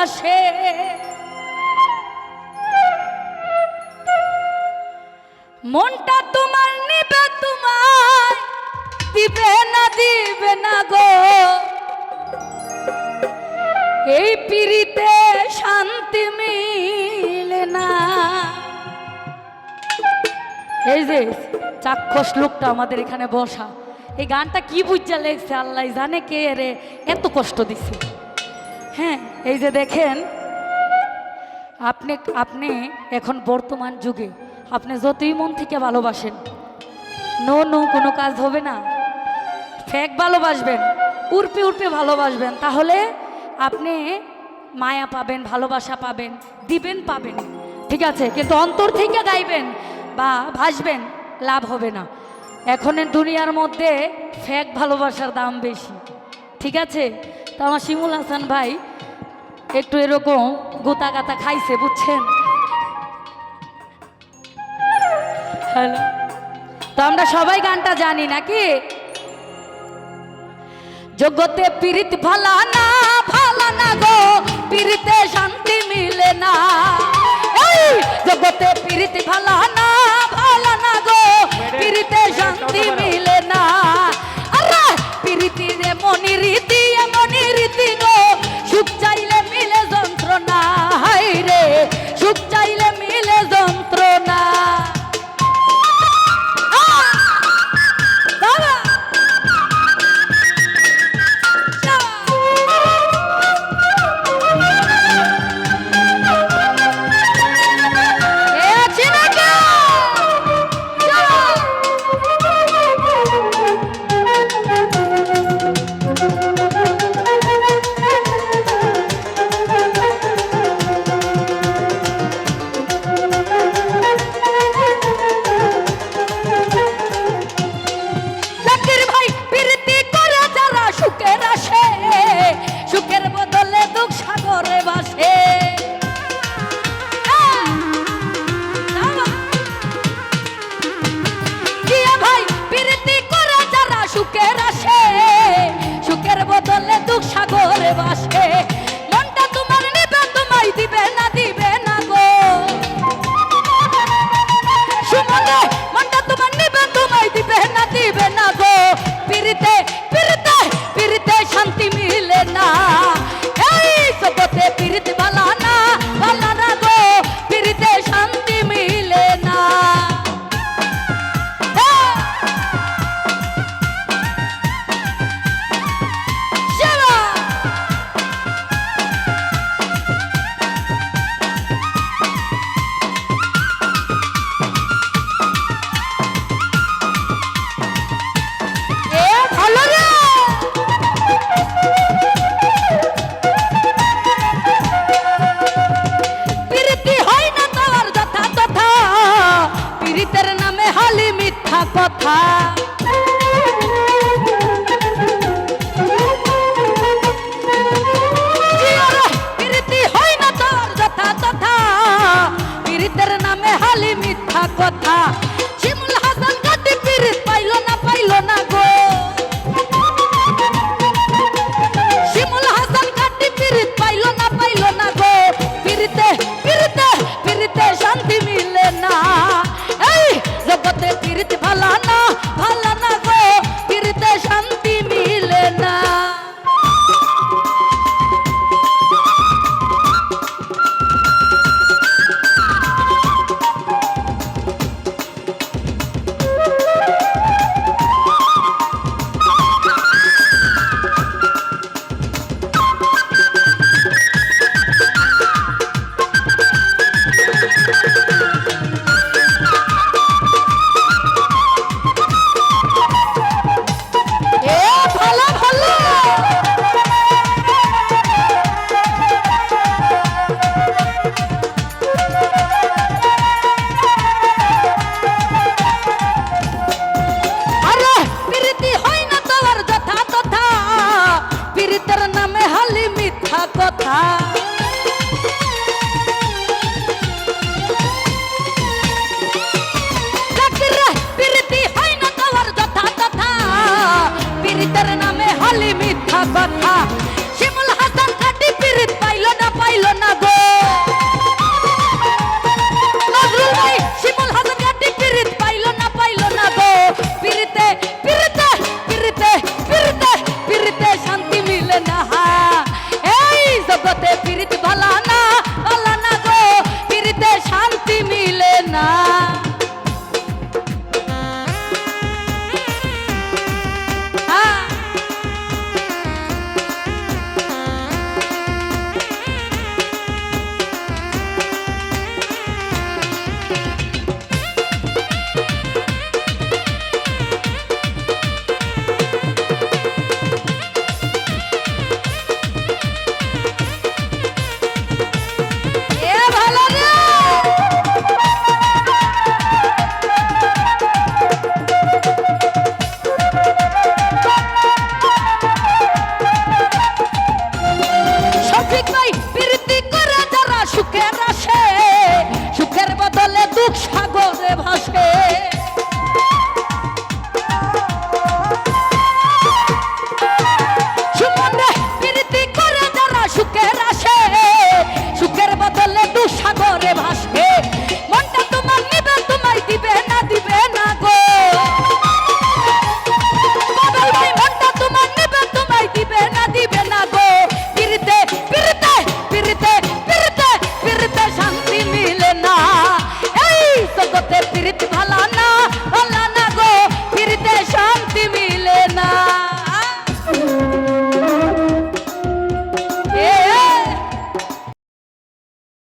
ভালোবাসে। মনটা তোমার নিবে তোমার দিবে না দিবে না গো। এই পিড়িতে শান্তি মিলে না। এই যে, চাক্ষুষ লোকটা আমাদের এখানে বসা। এই গানটা কি বুঝা লেগছে আল্লাহ জানে কে রে, এত কষ্ট দিছে। হ্যাঁ এই যে দেখেন, আপনি আপনি এখন বর্তমান যুগে, আপনি যতই মন থেকে ভালোবাসেন, নো নো, কোনো কাজ হবে না। ফেক ভালোবাসবেন উর্পে উর্পে ভালোবাসবেন, তাহলে আপনি মায়া পাবেন, ভালোবাসা পাবেন, দিবেন পাবেন। ঠিক আছে, কিন্তু অন্তর থেকে গাইবেন বা ভাসবেন, লাভ হবে না। এখনের দুনিয়ার মধ্যে ফেক ভালোবাসার দাম বেশি। ঠিক আছে? তো আমার শিমুল হাসান ভাই একটু এরকম গোতা গাতা খাইছে, বুঝছেন? তো আমরা সবাই গানটা জানি নাকি? জগতে পীড়িত ভালা না ভালা না গো, পীড়িতে শান্তি মিলে না। যোগ্যতে পীড়িত ভালা দিবে না গো পিরিতে